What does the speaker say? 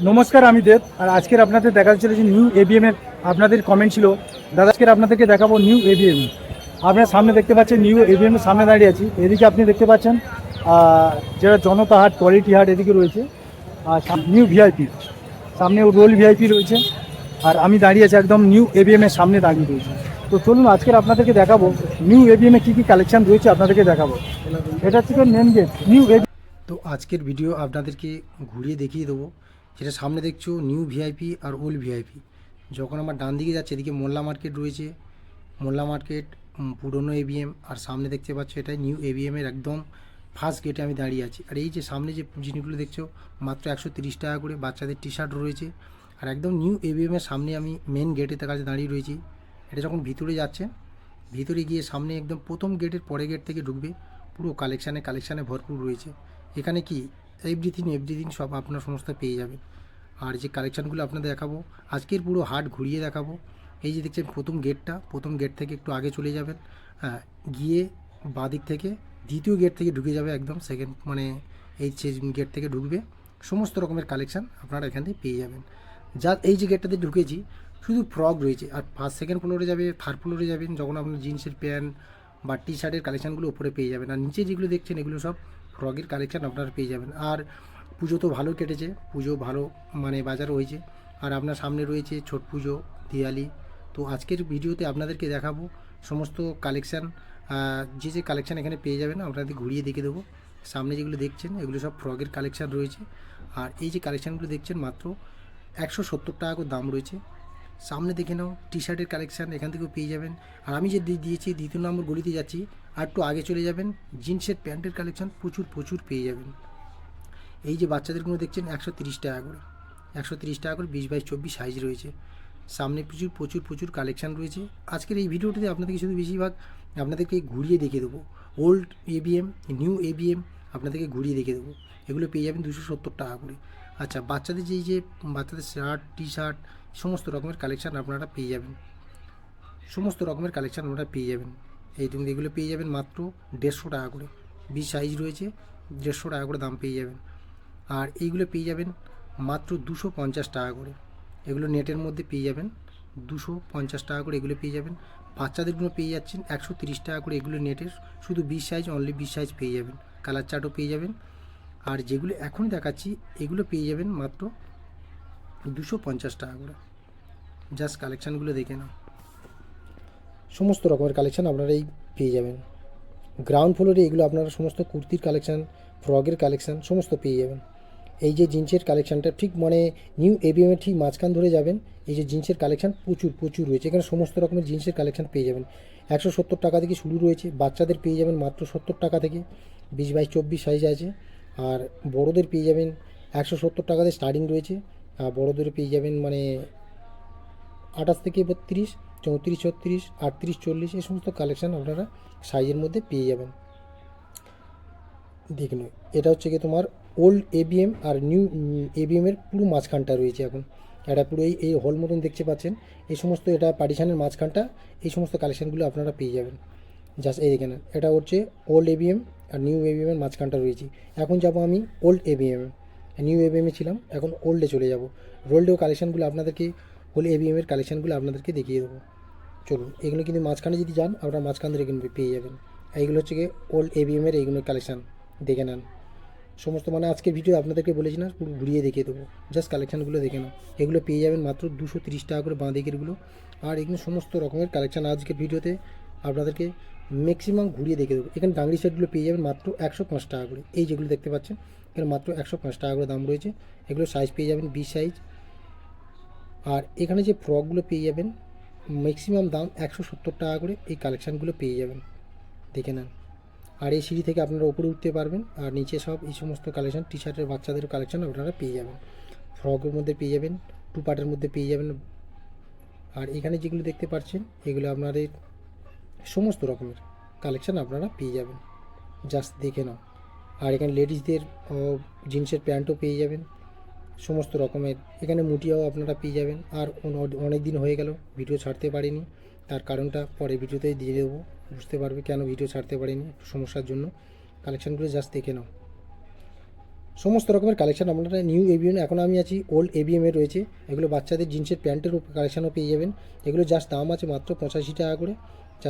নমস্কার, আমি দেব। আর আজকের আপনাদের দেখা চলেছে নিউ এবিএম এর আপনাদের কমেন্ট ছিল। দাদা, আজকের আপনাদেরকে দেখাবো নিউ এবিএম। আপনার সামনে দেখতে পাচ্ছেন, নিউ এবিএম এর সামনে দাঁড়িয়ে আছি। এদিকে আপনি দেখতে পাচ্ছেন যেটা জনতা হাট কোয়ালিটি হাট এদিকে রয়েছে, আর নিউ ভিআইপি সামনে রোল ভিআইপি রয়েছে, আর আমি দাঁড়িয়ে আছি একদম নিউ এবিএম এর সামনে দাঁড়িয়ে রয়েছে। তো চলুন, আজকের আপনাদেরকে দেখাবো, নিউ এবিএম কী কী কালেকশন রয়েছে আপনাদেরকে দেখাবো। এটা হচ্ছে মেন গেট নিউ তো আজকের ভিডিও আপনাদেরকে ঘুরিয়ে দেখিয়ে দেবো। যেটা সামনে দেখছ নিউ ভিআইপি আর ওল্ড ভিআইপি যখন আমার ডান দিকে যাচ্ছে, এদিকে মোল্লা মার্কেট রয়েছে, মোল্লা মার্কেট পুরনো এবিএম আর সামনে দেখতে পাচ্ছ এটা নিউ এবিএম এর একদম ফার্স্ট গেটে আমি দাঁড়িয়ে আছি। আর এই যে সামনে যে জিনিসগুলো দেখছ, মাত্র একশো তিরিশ টাকা করে বাচ্চাদের টি শার্ট রয়েছে। আর একদম নিউ এবিএম এর সামনে আমি মেন গেটের কাছে দাঁড়িয়ে রয়েছি। এটা যখন ভিতরে যাচ্ছে, ভিতরে গিয়ে সামনে একদম প্রথম গেটের পরে গেট থেকে ঢুকবে, পুরো কালেকশানে কালেকশানে ভরপুর রয়েছে। এখানে কি এভরিথিং এভরিথিং সব আপনার সমস্ত পেয়ে যাবেন আর যে কালেকশানগুলো আপনাদের দেখাবো, আজকের পুরো হাট ঘুরিয়ে দেখাবো। এই যে দেখছেন প্রথম গেটটা প্রথম গেট থেকে একটু আগে চলে যাবেন। হ্যাঁ গিয়ে বাদিক থেকে দ্বিতীয় গেট থেকে ঢুকে যাবে একদম সেকেন্ড মানে এই গেট থেকে ঢুকবে। সমস্ত রকমের কালেকশান আপনারা এখান থেকে পেয়ে যাবেন। যা, এই যে গেটটাতে ঢুকেছি, শুধু ফ্রক রয়েছে। আর ফার্স্ট সেকেন্ড ফ্লোরে যাবে থার্ড ফ্লোরে যাবেন, যখন আপনার জিন্সের প্যান্ট বা টি শার্টের কালেকশানগুলো উপরে পেয়ে যাবেন। আর নিচে যেগুলো দেখছেন, এগুলো সব ফ্রকের কালেকশান আপনারা পেয়ে যাবেন। আর পুজো তো ভালো কেটেছে, পুজো ভালো মানে বাজার হয়েছে। আর আপনার সামনে রয়েছে ছট পুজো দিওয়ালি তো আজকের ভিডিওতে আপনাদেরকে দেখাবো সমস্ত কালেকশান যে যে কালেকশান এখানে পেয়ে যাবেন আপনাদের ঘুরিয়ে দেখে দেবো। সামনে যেগুলো দেখছেন, এগুলো সব ফ্রগের কালেকশান রয়েছে। আর এই যে কালেকশানগুলো দেখছেন, মাত্র একশো সত্তর টাকা করে দাম রয়েছে। সামনে দেখে নাও টি শার্টের কালেকশান এখান থেকেও পেয়ে যাবেন। আর আমি যে দিয়ে দিয়েছি, দ্বিতীয় নম্বর গলিতে যাচ্ছি আর একটু আগে চলে যাবেন, জিন্সের প্যান্টের কালেকশান প্রচুর প্রচুর পেয়ে যাবেন। এই যে বাচ্চাদেরগুলো দেখছেন, একশো তিরিশ টাকা করে। একশো তিরিশ টাকা করে বিশ বাইশ চব্বিশ সাইজ রয়েছে। সামনে প্রচুর প্রচুর প্রচুর কালেকশান রয়েছে। আজকের এই ভিডিওটিতে আপনাদেরকে শুধু বেশিরভাগ আপনাদেরকে ঘুরিয়ে দেখিয়ে দেবো। ওল্ড এবিএম নিউ এবিএম আপনাদেরকে ঘুরিয়ে দেখিয়ে দেবো। এগুলো পেয়ে যাবেন দুশো সত্তর টাকা করে। আচ্ছা বাচ্চাদের যেই যে বাচ্চাদের শার্ট টি শার্ট সমস্ত রকমের কালেকশান আপনারা পেয়ে যাবেন। সমস্ত রকমের কালেকশান আপনারা পেয়ে যাবেন। এই তুমি এগুলো পেয়ে যাবেন মাত্র দেড়শো টাকা করে। বিশ সাইজ রয়েছে, দেড়শো টাকা করে দাম পেয়ে যাবেন। আর এইগুলো পেয়ে যাবেন মাত্র দুশো পঞ্চাশ টাকা করে। এগুলো নেটের মধ্যে পেয়ে যাবেন দুশো পঞ্চাশ টাকা করে এগুলো পেয়ে যাবেন। বাচ্চাদেরগুলো পেয়ে যাচ্ছেন একশো তিরিশ টাকা করে এগুলো নেটের। শুধু বিশ সাইজ অনলি বিশ সাইজ পেয়ে যাবেন। কালার চার্টও পেয়ে যাবেন। আর যেগুলো এখন দেখাচ্ছি, এগুলো পেয়ে যাবেন মাত্র দুশো পঞ্চাশ টাকা করে। জাস্ট কালেকশানগুলো দেখে নাও। সমস্ত রকমের কালেকশান আপনারা এই পেয়ে যাবেন। গ্রাউন্ড ফ্লোরে এগুলো আপনারা সমস্ত কুর্তির কালেকশান ফ্রগের কালেকশান সমস্ত পেয়ে যাবেন। এই যে জিন্সের কালেকশানটা ঠিক মানে নিউ এবিএমের ঠিক মাঝখান ধরে যাবেন, এই যে জিন্সের কালেকশান প্রচুর প্রচুর রয়েছে। এখানে সমস্ত রকমের জিন্সের কালেকশান পেয়ে যাবেন। একশো সত্তর টাকা থেকে শুরু রয়েছে, বাচ্চাদের পেয়ে যাবেন মাত্র সত্তর টাকা থেকে, বিশ বাইশ চব্বিশ সাইজ আছে। আর বড়োদের পেয়ে যাবেন একশো সত্তর টাকাতে স্টার্টিং রয়েছে। আর বড়োদের পেয়ে যাবেন মানে আঠাশ থেকে বত্রিশ চৌত্রিশ, ছত্রিশ, আটত্রিশ, চল্লিশ, এই সমস্ত কালেকশান আপনারা সাইজের মধ্যে পেয়ে যাবেন। দেখুন এটা হচ্ছে কি তোমার ওল্ড এবিএম আর নিউ এবিএম এর পুরো মাঝখানটা রয়েছে এখন। এটা পুরো এই এই হল মতন দেখতে পাচ্ছেন। এই সমস্ত এটা পার্টিশানের মাঝখানটা, এই সমস্ত কালেকশানগুলো আপনারা পেয়ে যাবেন। জাস্ট এই দেখে এটা হচ্ছে ওল্ড এবিএম আর নিউ এবিএম এর মাঝখানটা রয়েছে। এখন যাব আমি ওল্ড এবিএম নিউ এবিএম এ। ছিলাম, এখন ওল্ডে চলে যাব। রোল্ডেও কালেকশানগুলো আপনাদেরকে ওল্ড এবিএম এর কালেকশানগুলো আপনাদেরকে দেখিয়ে দেবো। চলুন, এগুলো কিন্তু মাঝখানে যদি যান, আপনারা মাঝখান ধরে কিন্তু পেয়ে যাবেন। এইগুলো হচ্ছে গিয়ে ওল্ড এবিএম এর এইগুলো কালেকশান দেখে নেন। সমস্ত মানে আজকে ভিডিও আপনাদেরকে বলেছি না, পুরো ঘুরিয়ে দেখিয়ে দেবো। জাস্ট কালেকশানগুলো দেখে নাও। এগুলো পেয়ে যাবেন মাত্র দুশো তিরিশ টাকা করে বাঁ দিকেরগুলো আর এগুলো সমস্ত রকমের কালেকশান আজকের ভিডিওতে আপনাদেরকে ম্যাক্সিমাম ঘুরিয়ে দেখে দেবো। এখানে ডাংরি সেটগুলো পেয়ে যাবেন মাত্র একশো পাঁচ টাকা করে। এই যেগুলো দেখতে পাচ্ছেন, এখানে মাত্র একশো পাঁচ টাকা করে দাম রয়েছে। এগুলো সাইজ পেয়ে যাবেন বি সাইজ আর এখানে যে ফ্রকগুলো পেয়ে যাবেন ম্যাক্সিমাম দাম একশো সত্তর টাকা করে এই কালেকশানগুলো পেয়ে যাবেন। দেখে নেন। আর এই সিঁড়ি থেকে আপনারা উপরে উঠতে পারবেন আর নিচে সব এই সমস্ত কালেকশান টি শার্টের বাচ্চাদের কালেকশান আপনারা পেয়ে যাবেন। ফ্রকের মধ্যে পেয়ে যাবেন টু পার্টের মধ্যে পেয়ে যাবেন। আর এখানে যেগুলো দেখতে পাচ্ছেন, এগুলো আপনাদের সমস্ত রকমের কালেকশান আপনারা পেয়ে যাবেন। জাস্ট দেখে নাও। আর এখানে লেডিসদের জিন্সের প্যান্টও পেয়ে যাবেন। সমস্ত রকমের। এখানে মুটিয়াও আপনারা পেয়ে যাবেন। আর অনেক দিন হয়ে গেল ভিডিও ছাড়তে পারিনি। তার কারণটা পরে ভিডিওতেই দিয়ে দেবো। বুঝতে পারবে কেন ভিডিও ছাড়তে পারিনি সমস্যার জন্য। কালেকশানগুলো জাস্ট দেখে নাও। সমস্ত রকমের কালেকশান আপনারা নিউ এবিএম এখন আমি আছি ওল্ড এবিএমে রয়েছে। এগুলো বাচ্চাদের জিন্সের প্যান্টের কালেকশানও পেয়ে যাবেন। এগুলো জাস্ট দাম আছে মাত্র পঁচাশি টাকা করে।